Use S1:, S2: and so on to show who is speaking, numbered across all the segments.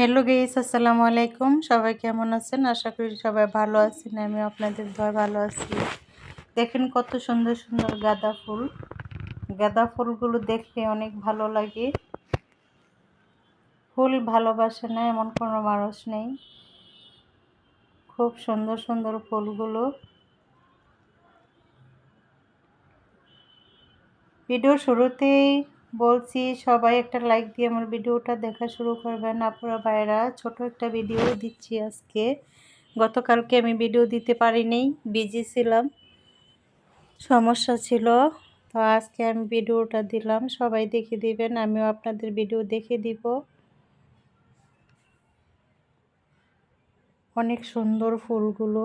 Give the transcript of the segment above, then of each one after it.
S1: Hello guys আসসালামু আলাইকুম। সবাই কেমন আছেন? আশা করি সবাই ভালো আছেন আমি আপনাদের দয় ভালো আছি। দেখেন কত সুন্দর সুন্দর গাঁদা ফুল। গাঁদা ফুলগুলো দেখলে অনেক ভালো লাগে। ফুল ভালোবাসে না, এমন কোনো মানুষ নেই। খুব সুন্দর সুন্দর ফুলগুলো। ভিডিও শুরুতেই বলছি, সবাই একটা লাইক দিয়ে আমার ভিডিওটা দেখা শুরু করবেন। আপনারা ভাইরা ছোট একটা ভিডিও দিচ্ছি আজকে। গতকালকে আমি ভিডিও দিতে পারিনি বিজি ছিলাম, সমস্যা ছিল। তো আজকে আমি ভিডিওটা দিলাম, সবাই দেখে দিবেন, আমিও আপনাদের ভিডিও দেখে দিব। অনেক সুন্দর ফুলগুলো।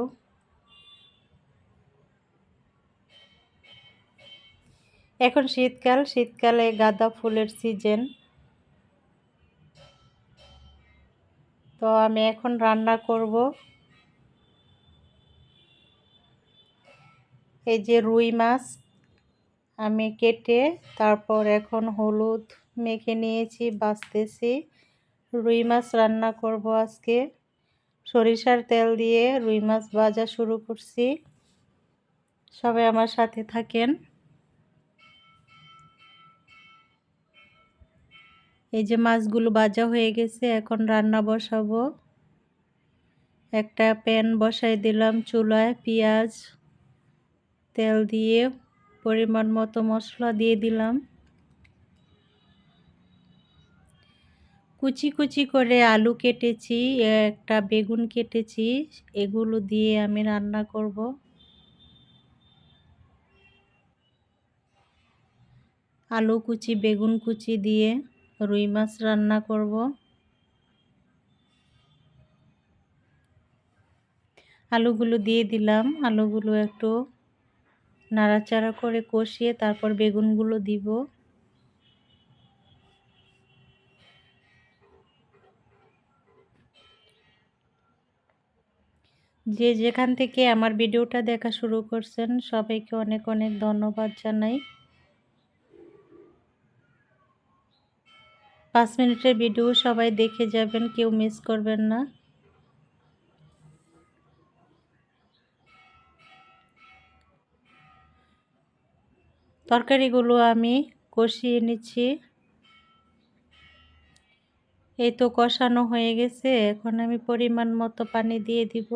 S1: এখন শীতকাল, শীতকালে গাঁদা ফুলের সিজন তো আমি এখন রান্না করব। এই যে রুই মাছ আমি কেটে তারপর এখন হলুদ মেখে নিয়েছি বাছতেছি রুই মাছ রান্না করব আজকে। সরিষার তেল দিয়ে রুই মাছ ভাজা শুরু করছি। সবাই আমার সাথে থাকেন। এই যে মাছগুলো ভাজা হয়ে গেছে, এখন রান্না বসাবো। একটা প্যান বসাই দিলাম চুলায়, পেঁয়াজ, তেল দিয়ে, পরিমাণ মতো মশলা দিয়ে দিলাম। কুচি কুচি করে আলু কেটেছি, একটা বেগুন কেটেছি, এগুলো দিয়ে আমি রান্না করব। আলু কুচি, বেগুন কুচি দিয়ে। রুই মাছ রান্না করব। আলুগুলো দিয়ে দিলাম। আলুগুলো একটু নাড়াচাড়া করে কষিয়ে তারপর বেগুনগুলো দিব। যে যেখান থেকে আমার ভিডিওটা দেখা শুরু করছেন, সবাইকে অনেক অনেক ধন্যবাদ জানাই। পাঁচ মিনিটের ভিডিও সবাই দেখে যাবেন, কেউ মিস করবেন না। তরকারিগুলো আমি কষিয়ে নিচ্ছি। এই তো কষানো হয়ে গেছে, এখন আমি পরিমাণ মতো পানি দিয়ে দিব।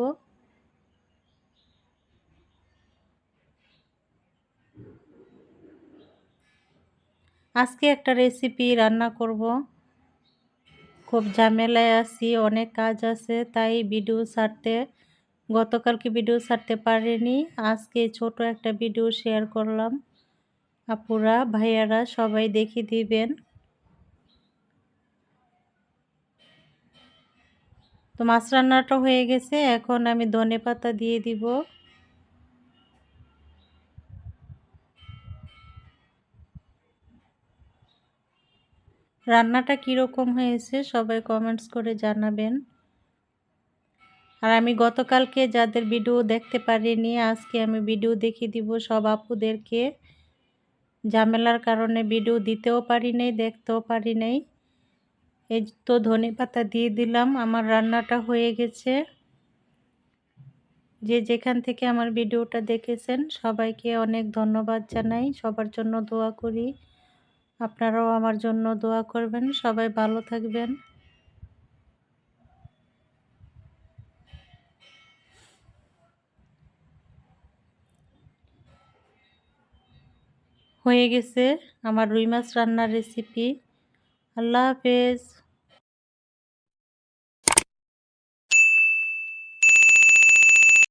S1: আজকে একটা রেসিপি রান্না করব। খুব ঝামেলায় আছি, অনেক কাজ আছে, তাই ভিডিও ছাড়তে, গতকালকে ভিডিও ছাড়তে পারিনি। আজকে ছোট একটা ভিডিও শেয়ার করলাম। আপুরা, ভাইয়ারা সবাই দেখে দিবেন। তো মাছ রান্নাটা হয়ে গেছে, এখন আমি ধনে পাতা দিয়ে দিব। রান্নাটা কীরকম হয়েছে সবাই কমেন্টস করে জানাবেন। আর আমি গতকালকে যাদের ভিডিও দেখতে পারিনি, আজকে আমি ভিডিও দেখিয়ে দিব সব আপুদেরকে। ঝামেলার কারণে ভিডিও দিতেও পারি নাই, দেখতেও পারি নাই। এই তো ধনে পাতা দিয়ে দিলাম, আমার রান্নাটা হয়ে গেছে। যে যেখান থেকে আমার ভিডিওটা দেখেছেন, সবাইকে অনেক ধন্যবাদ জানাই, সবার জন্য দোয়া করি। আপনারাও আমার জন্য দোয়া করবেন। সবাই ভালো থাকবেন। হয়ে গেছে আমার রুই মাছ রান্নার রেসিপি আল্লাহ হাফেজ।